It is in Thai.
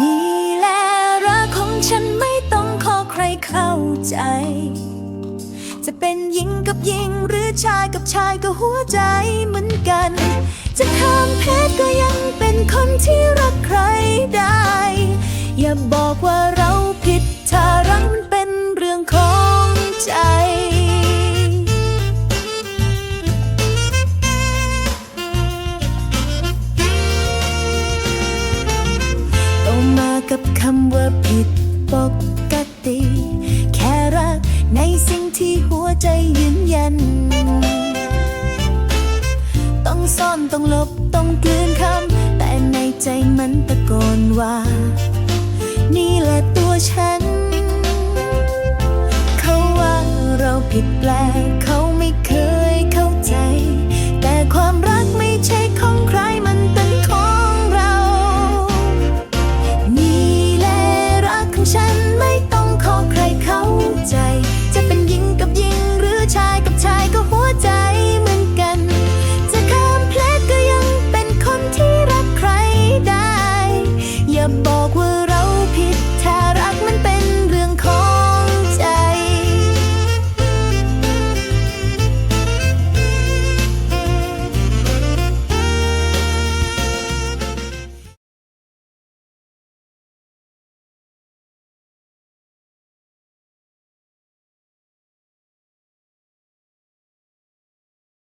นี่แหละรักของฉันไม่ต้องขอใครเข้าใจ จะเป็นหญิงกับหญิงหรือชายกับชายก็หัวใจเหมือนกัน จะข้ามเพศก็ยังเป็นคนที่รักใครได้ อย่าบอกว่าเรา ที่หัวใจยืนยัน ต้องซ่อนต้องหลบต้องกลืนคำ แต่ในใจมันตะโกนว่า นี่แหละตัวฉัน เขาว่าเราผิดแปลกเขาไม่เคยเข้าใจ แต่ความรักไม่ใช่ของใครมันเป็นของเรา นี่แหละรักของฉัน